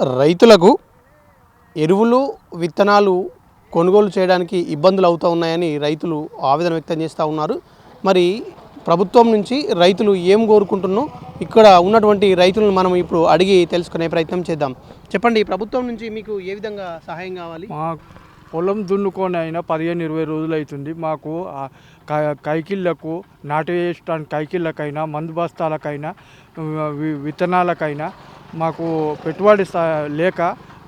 రైతులకు ఎరువులు విత్తనాలు కొనుగోలు చేయడానికి ఇబ్బందులు అవుతూ ఉన్నాయని రైతులు ఆవేదన వ్యక్తం చేస్తూ ఉన్నారు. మరి ప్రభుత్వం నుంచి రైతులు ఏం కోరుకుంటున్నో ఇక్కడ ఉన్నటువంటి రైతులను మనం ఇప్పుడు అడిగి తెలుసుకునే ప్రయత్నం చేద్దాం. చెప్పండి ప్రభుత్వం నుంచి మీకు ఏ విధంగా సహాయం కావాలి? పొలం దున్నుకొని అయినా పదిహేను ఇరవై రోజులు అవుతుంది. మాకు కై- కైకిళ్ళకు నాటు వేయడానికి కైకిళ్ళకైనా మందు బస్తాలకైనా విత్తనాలకైనా మాకు పెట్టుబడి స- లేక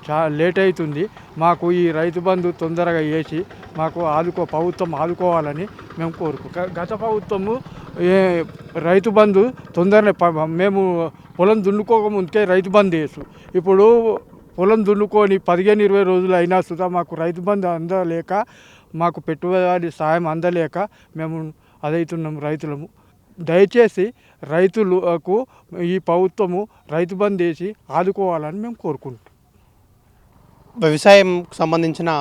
చా లేట్ అవుతుంది. మాకు ఈ రైతు బంధు తొందరగా వేసి మాకు ఆదుకో ప్రభుత్వం ఆదుకోవాలని మేము కోరుకు గత ప్రభుత్వము రైతు బంధు తొందరనే ప- మేము పొలం దున్నుకోక ముందుకే రైతు బంధు వేసు ఇప్పుడు పొలం దున్నుకొని పదిహేను ఇరవై రోజులు అయినా సుధా మాకు రైతు బంధు అందలేక మాకు పెట్టుబడి సాయం అందలేక మేము అదైతున్నాం రైతులము. దయచేసి రైతులకు ఈ ప్రభుత్వము రైతు బంద్ వేసి ఆదుకోవాలని మేము కోరుకుంటున్నాం. వ్యవసాయం సంబంధించిన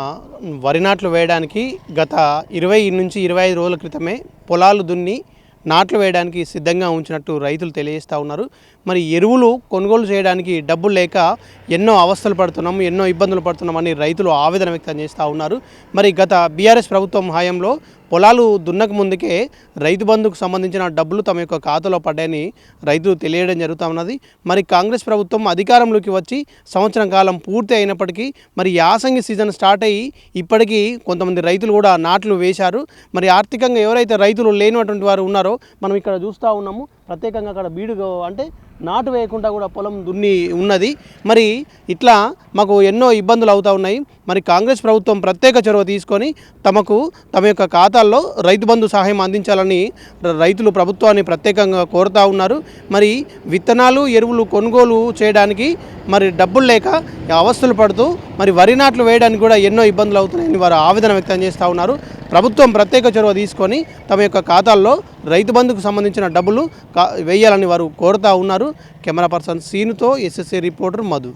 వరి నాట్లు వేయడానికి గత ఇరవై నుంచి ఇరవై ఐదు రోజుల క్రితమే పొలాలు దున్ని నాట్లు వేయడానికి సిద్ధంగా ఉంచినట్టు రైతులు తెలియజేస్తూ ఉన్నారు. మరి ఎరువులు కొనుగోలు చేయడానికి డబ్బులు లేక ఎన్నో అవస్థలు పడుతున్నాం ఎన్నో ఇబ్బందులు పడుతున్నామని రైతులు ఆవేదన వ్యక్తం చేస్తూ ఉన్నారు. మరి గత బీఆర్ఎస్ ప్రభుత్వం హయాంలో పొలాలు దున్నక ముందుకే రైతు బంధుకు సంబంధించిన డబ్బులు తమ యొక్క ఖాతాలో పడ్డాయని రైతులు తెలియడం జరుగుతూ ఉన్నది. మరి కాంగ్రెస్ ప్రభుత్వం అధికారంలోకి వచ్చి సంవత్సరం కాలం పూర్తి అయినప్పటికీ మరి యాసంగి సీజన్ స్టార్ట్ అయ్యి ఇప్పటికీ కొంతమంది రైతులు కూడా నాట్లు వేశారు. మరి ఆర్థికంగా ఎవరైతే రైతులు లేనటువంటి వారు ఉన్నారో మనం ఇక్కడ చూస్తూ ఉన్నాము. ప్రత్యేకంగా అక్కడ బీడు అంటే నాటు వేయకుండా కూడా పొలం దున్ని ఉన్నది. మరి ఇట్లా మాకు ఎన్నో ఇబ్బందులు అవుతూ ఉన్నాయి. మరి కాంగ్రెస్ ప్రభుత్వం ప్రత్యేక చొరవ తీసుకొని తమకు తమ యొక్క ఖాతాల్లో రైతు బంధు సహాయం అందించాలని రైతులు ప్రభుత్వాన్ని ప్రత్యేకంగా కోరుతూ ఉన్నారు. మరి విత్తనాలు ఎరువులు కొనుగోలు చేయడానికి మరి డబ్బులు లేక అవస్థలు పడుతూ మరి వరి నాట్లు వేయడానికి కూడా ఎన్నో ఇబ్బందులు అవుతున్నాయని వారు ఆవేదన వ్యక్తం చేస్తూ ఉన్నారు. ప్రభుత్వం ప్రత్యేక చొరవ తీసుకొని తమ యొక్క ఖాతాల్లో రైతు బంధుకు సంబంధించిన డబ్బులు కా వేయాలని వారు కోరుతా ఉన్నారు. కెమెరా పర్సన్ సీనుతో ఎస్ఎస్ఏ రిపోర్టర్ మధు.